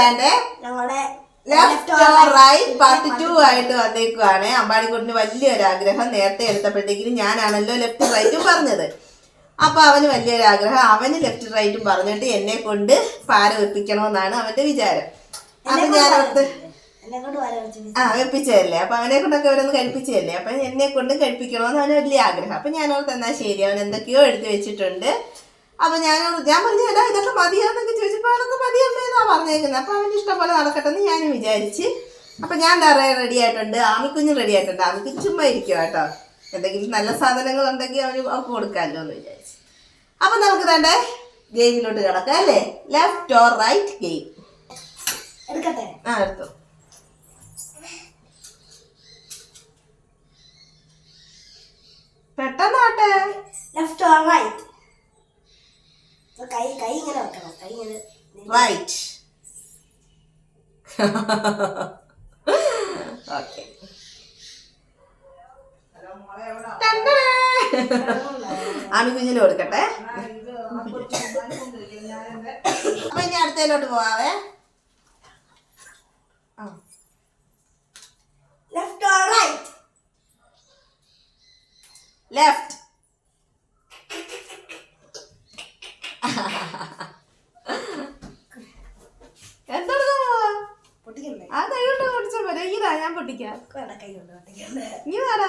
വേണ്ടേ ഞങ്ങളുടെ left right part two ആയിട്ട് വന്നേക്കുവാണ്. അമ്പാടിക്കുട്ടിന് വലിയൊരു ആഗ്രഹം നേരത്തെ എടുത്തപ്പോഴത്തേക്കിനും ഞാനാണല്ലോ ലെഫ്റ്റ് റൈറ്റും പറഞ്ഞത്. അപ്പൊ അവന് വലിയൊരു ആഗ്രഹം അവന് ലെഫ്റ്റ് റൈറ്റും പറഞ്ഞിട്ട് എന്നെ കൊണ്ട് പാര വെപ്പിക്കണമെന്നാണ് അവന്റെ വിചാരം. അപ്പൊ ഞാൻ ഓർത്ത് ആ വെപ്പിച്ചതല്ലേ. അപ്പൊ അവനെ കൊണ്ടൊക്കെ അവരൊന്ന് കഴിപ്പിച്ചതല്ലേ അപ്പൊ എന്നെ കൊണ്ട് കഴിപ്പിക്കണമെന്ന് അവന് വലിയ ആഗ്രഹം. അപ്പൊ ഞാൻ ഓർത്ത് എന്നാ ശരി. അവൻ എന്തൊക്കെയോ എടുത്തു വെച്ചിട്ടുണ്ട്. അപ്പൊ ഞാനോട് ഞാൻ പറഞ്ഞു എടാ ഇതൊക്കെ മതിയാന്നൊക്കെ ചോദിച്ചപ്പോൾ അതൊക്കെ മതിയമ്മേന്നാ പറഞ്ഞേക്കുന്നത് അപ്പൊ അവന് ഇഷ്ടം പോലെ നടക്കട്ടെ എന്ന് ഞാനും വിചാരിച്ച്. അപ്പൊ ഞാൻ തറ റെഡി ആയിട്ടുണ്ട്. ആമിക്കുഞ്ഞും റെഡി ആയിട്ടുണ്ട്. ആമിക്കുഞ്ഞ് ചുമ്മാ ഇരിക്കും കേട്ടോ. എന്തെങ്കിലും നല്ല സാധനങ്ങൾ ഉണ്ടെങ്കിൽ അവന് അവർക്ക് കൊടുക്കാമല്ലോ എന്ന് വിചാരിച്ചു. അപ്പൊ നമുക്ക് തന്നെ ഗെയിമിലോട്ട് കിടക്കാം അല്ലേ? ലെഫ്റ്റ് ഓർ റൈറ്റ് ഗെയിം ആ എടുത്തു. പെട്ടെന്നാട്ടെ. ലെഫ്റ്റ് ഓർ റൈറ്റ് കൈ കൈ ഇങ്ങനെ വെക്കണം. കൈ ഇങ്ങനെ റൈറ്റ് ഓക്കെ ആമി കുഞ്ഞിന് കൊടുക്കട്ടെ. അപ്പൊ ഇനി അടുത്തതിലോട്ട് പോവാവേ. Left left or right left എന്താണ് പൊട്ടിക്കണ്ടേ ആ കൈകൊണ്ട് പൊടിച്ചാ പോരെ ഇതാ ഞാൻ പൊട്ടിക്കാം. പൊട്ടിക്കണ്ടേ നീ വേടാ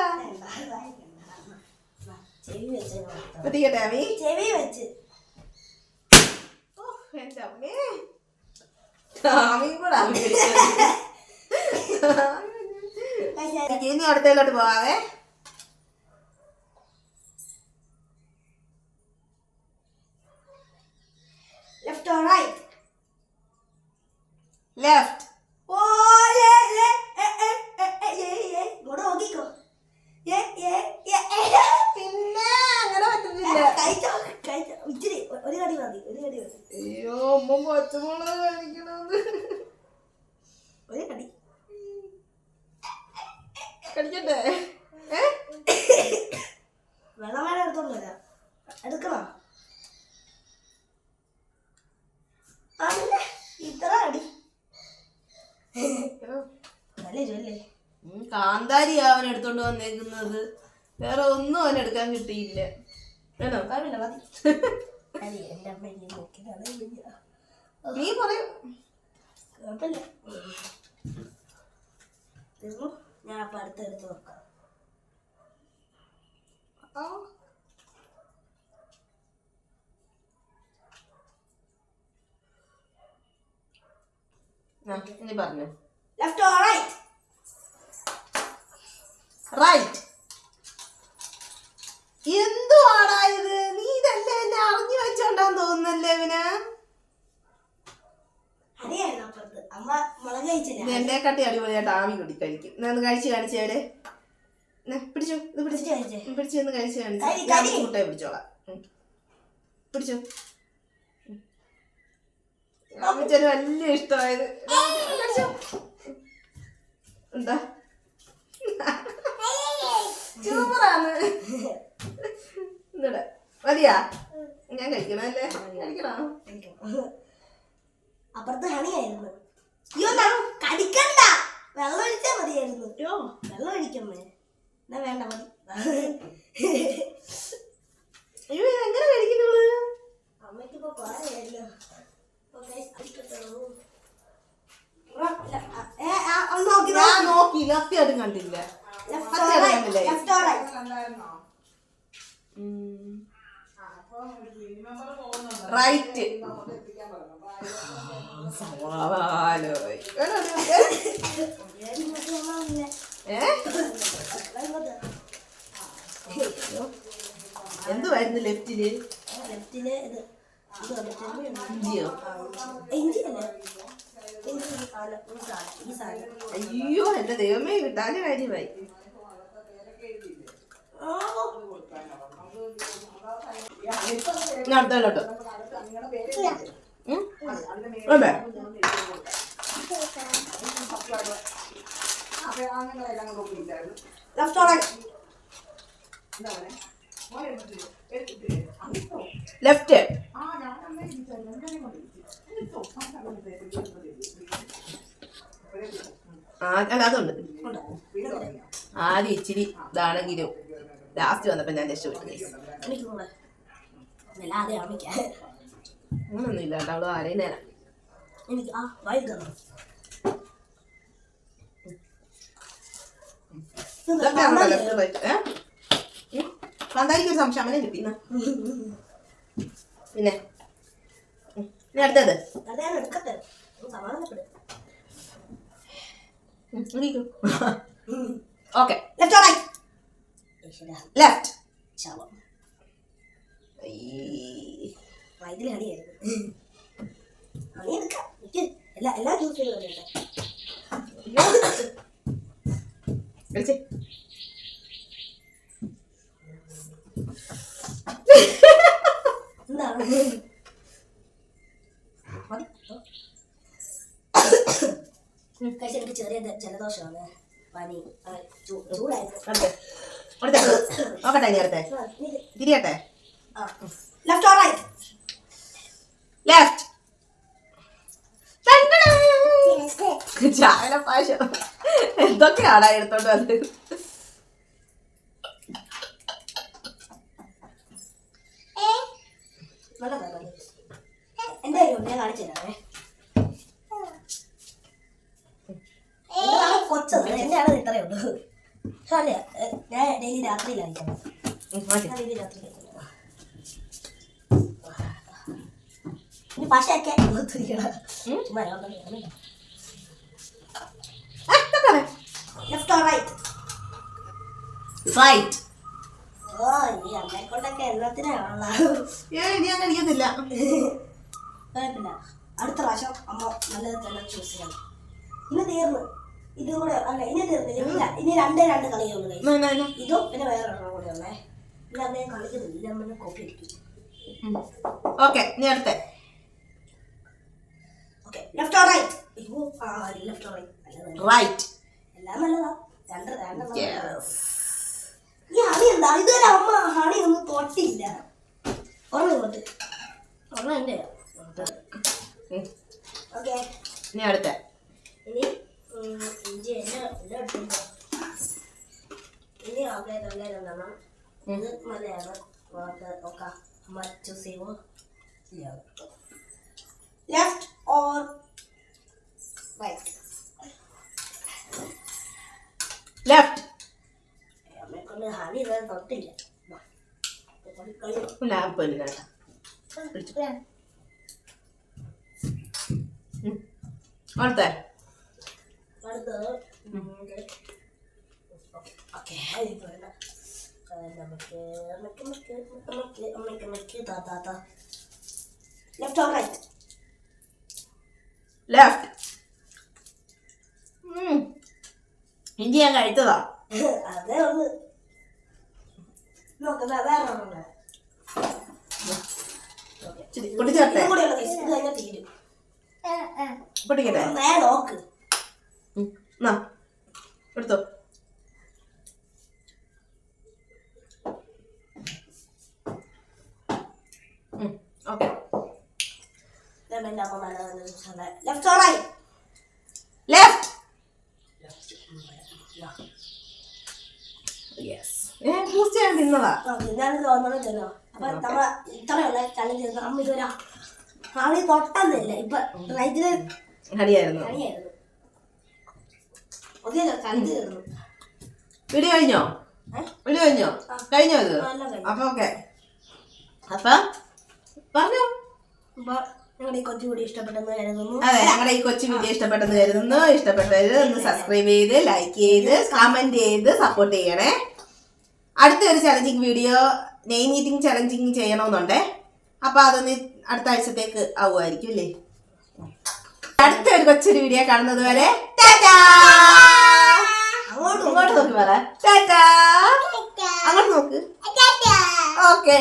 വെച്ച്. പൊട്ടിക്കട്ടെ ചെവി അമ്മേ. ആമിയും കൂടെ. ഇനി പോവാവേ. ലെഫ്റ്റ് ഓർ റൈറ്റ് ലെഫ്റ്റ് ഓ ഏ ഏ ഏ ഏ ഏ ഏ ഏ ഇങ്ങോട്ട് നോക്കിക്കോ ഏ ഏ ഏ ഏ പിന്നെ അങ്ങനെ പറ്റുന്നില്ല കഴിച്ചോ കഴിച്ചോ ഇച്ചിരി ഒ- ഒരു കടി മതി ഒരു കടി മതി അയ്യോ അമ്മ പച്ചമുളക് കഴിക്കണത് ഒരു കടി കടിക്കട്ടെ ഏ വെള്ളം വേണം എടുത്തോണ്ട് വരാം എടുക്കണോ ആ, പിന്നെ ഇത്ര അടി നല്ല ഇരുവല്ലേ ഉം, കാന്താരിയാ അവൻ എടുത്തോണ്ട് വന്നേക്കുന്നത്. വേറെ ഒന്നും അവൻ എടുക്കാൻ കിട്ടിയില്ല. വേണോ? നീ പറയൂ. ഞാൻ അപ്പം നോക്കാം. ആ, ഇനി പറഞ്ഞു. റൈറ്റ് എന്തുവാടാ ഇത്? നീ ഇതല്ലേ എന്നെ അറിഞ്ഞു വെച്ചോണ്ടാന്ന് തോന്നുന്നല്ലേ ഇവന് എന്നെ കട്ടി അടിപൊളിയായിട്ട് ആമി കൂടി കഴിക്കും ഞാൻ കഴിച്ച് കാണിച്ചേ അവരെ നെ, പിടിച്ചോ ഇത് പിടിച്ചു. പിടിച്ചു ഒന്ന് കഴിച്ച് കാണിച്ചു. ഞാൻ പിടിച്ചോളാം പിടിച്ചു. അമ്മച്ചന് വലിയ ഇഷ്ടമായത്. എന്താ? സൂപ്പറാണ് എന്നിടെ മതിയാ? ഞാൻ കഴിക്കണല്ലേ കഴിക്കണോ? അപ്പുറത്ത് ഹണിയായിരുന്നു. അയ്യോ കടിക്കണ്ട. വെള്ളം ഒഴിച്ചാ മതിയായിരുന്നു. അയ്യോ വെള്ളം ഒഴിക്കമ്മേ. എന്നാ വേണ്ട മതി. അയ്യോ ഇത് എങ്ങനെ കഴിക്കുന്നത് അമ്മയ്ക്കിപ്പോ ഞാൻ നോക്കി. സത്യമായിട്ടും കണ്ടില്ല സത്യമായിട്ടും കണ്ടില്ലേ ലെഫ്റ്റ് ഓർ റൈറ്റ് റൈറ്റ്. സവാലോയ് ഏ എന്തുവായിരുന്നു ലെഫ്റ്റിൽ? ലെഫ്റ്റിൽ അയ്യോ എന്റെ ദൈവമേ കിട്ടാൻ കാര്യമായി അടുത്തോട്ടോ അതെ ലെഫ്റ്റ്. അതുണ്ട്? ആദ്യം ഇച്ചിരി ഇതാണെങ്കിലും ലാസ്റ്റ് വന്നപ്പോ ഞാൻ രക്ഷപ്പെട്ടു കൂടെ അങ്ങനൊന്നും ഇല്ല അവൾ ആരെയും നേരം എനിക്ക് ആ വായി തന്നു ഇതൊക്കെയാണോ left right? ഏ? ഉം. കാന്താരിക്ക് ഒരു സംശയം അവനെ കിട്ടി. എന്നാ. പിന്നെ. ഇനി അടുത്തത്? ഓക്കെ. ലെഫ്റ്റ് ലെഫ്റ്റ് ശവം. എനിക്ക് ചെറിയ ജലദോഷമാണ് പനി ചൂടായിരുന്നു നോക്കട്ടെ ഇനി അടുത്തേ. തിരിയട്ടെ ലെഫ്റ്റ് ഓർ റൈറ്റ് ലെഫ്റ്റ് ചായ പാശ. എന്തൊക്കെയാണ് എടുത്തോണ്ട് വന്നത്? ഉണ്ട് ഞാൻ കാണിച്ചു തരാമേ കൊച്ചത്. എന്റെ ഇത്രയേ ഉള്ളൂ. അല്ല ഞാൻ ഡെയിലി ഡെയിലി രാത്രി പശയൊക്കെ ലെഫ്റ്റ് ഓർ റൈറ്റ് റൈറ്റ് ഓ ഈ അമ്മയെ കൊണ്ടൊക്കെ എല്ലാത്തിനാണുള്ള ഏ ഇനി ഞാൻ കഴിക്കത്തില്ല കുഴപ്പമില്ല. അടുത്ത പ്രാവശ്യം അമ്മ നല്ലത് തന്നെ ചൂസ് ചെയ്യണം. ഇനി തീർന്നു. ഇതും കൂടെ അല്ല ഇനി തീർന്നില്ല ഇനി രണ്ടേ രണ്ട് കളിയേ ഉള്ളൂ. ഇതും പിന്നെ വേറെ ഒരെണ്ണം കൂടെ ഉള്ളേ. ഇല്ല അമ്മയെ കളിക്കുന്നില്ല അമ്മനെ കോപ്പി അടിക്കും. Okay okay left or right അയ്യോ ആ ലെഫ്റ്റ് ഓർ റൈറ്റ് റൈറ്റ് എല്ലാം നല്ലതാ. രണ്ട് രണ്ടെണ്ണം ഈ ഹണി എന്താ? ഇതുവരെ അമ്മ ഹണി ഒന്നും തൊട്ടില്ല. ഒരെണ്ണം തൊട്ട് ഒരെണ്ണം എന്റെ ഓക്കെ. ഇനി അടുത്ത. ഇനി ഇഞ്ചി എന്നെ എല്ലാം എടുത്തിട്ടുണ്ട് ഇനി ഓക്കെ തന്നെ രണ്ടെണ്ണം. ഇത് മലയാളം നമുക്ക് മറ്റു അമ്മ ലെഫ്റ്റ് ഓർ റൈറ്റ് ലെഫ്റ്റ് അമ്മയെ കൊണ്ട് ഹണി ഇതുവരെ തൊട്ടില്ല വാ. കളി കളി ഞാൻ പൊന്നിനാ അടുത്തേ അടുത്തത് ഓക്കെ വേണ്ട നമുക്ക് നമുക്ക് നമുക്ക് നമുക്ക് നമുക്ക് നമുക്ക് താ താ താ ലെഫ്റ്റ് ഓർ റൈറ്റ് ലെഫ്റ്റ് ഇഞ്ചി ഞാൻ കഴിച്ചതാ. അതേ ഉള്ളു. നോക്ക് വേറെ പൊട്ടിച്ചേർത്തേ പൊട്ടിക്കട്ടെ എടുത്തോ. Okay. Left or right left yes ഏ ബൂസ്റ്റ് ചെയ്യാൻ തിന്നതാ. ഞാനിത് തോന്നണം തരുമോ അപ്പൊ നമ്മ ഇത്രയുള്ള ചലഞ്ച് ചെയ്ത് അമ്മ ഇതുവരെ ആളി തൊട്ടെന്നില്ല ഇപ്പൊ റൈറ്റിൽ ഹരിയായിരുന്നു പണിയായിരുന്നു ഒന്നില്ല ചലഞ്ച് കഴിഞ്ഞോ? വീഡിയോ കഴിഞ്ഞോ? കഴിഞ്ഞോ ഇത്. അപ്പൊ ഓക്കെ അപ്പൊ പറഞ്ഞോ. ഞങ്ങളുടെ ഈ കൊച്ചുകൂടി ഇഷ്ടപ്പെട്ടെന്ന് കരുതുന്നു. അതെ ഞങ്ങളുടെ ഈ കൊച്ചു വീഡിയോ ഇഷ്ടപ്പെട്ടെന്ന് കരുതുന്നു. ഇഷ്ടപ്പെട്ടവര് ഒന്ന് സബ്സ്ക്രൈബ് ചെയ്ത് ലൈക്ക് ചെയ്ത് കമന്റ് ചെയ്ത് സപ്പോർട്ട് ചെയ്യണേ. അടുത്ത ഒരു challenging video name meeting challenging ചെയ്യണമെന്നുണ്ടേ അപ്പൊ അതൊന്ന് അടുത്ത ആഴ്ചത്തേക്ക് ആവുമായിരിക്കും അല്ലേ? അടുത്ത ഒരു കൊച്ചൊരു വീഡിയോ കാണുന്നത് വരെ അങ്ങോട്ടും ഇങ്ങോട്ട് നോക്കി. പറ. അങ്ങോട്ട് നോക്ക്. ഓക്കേ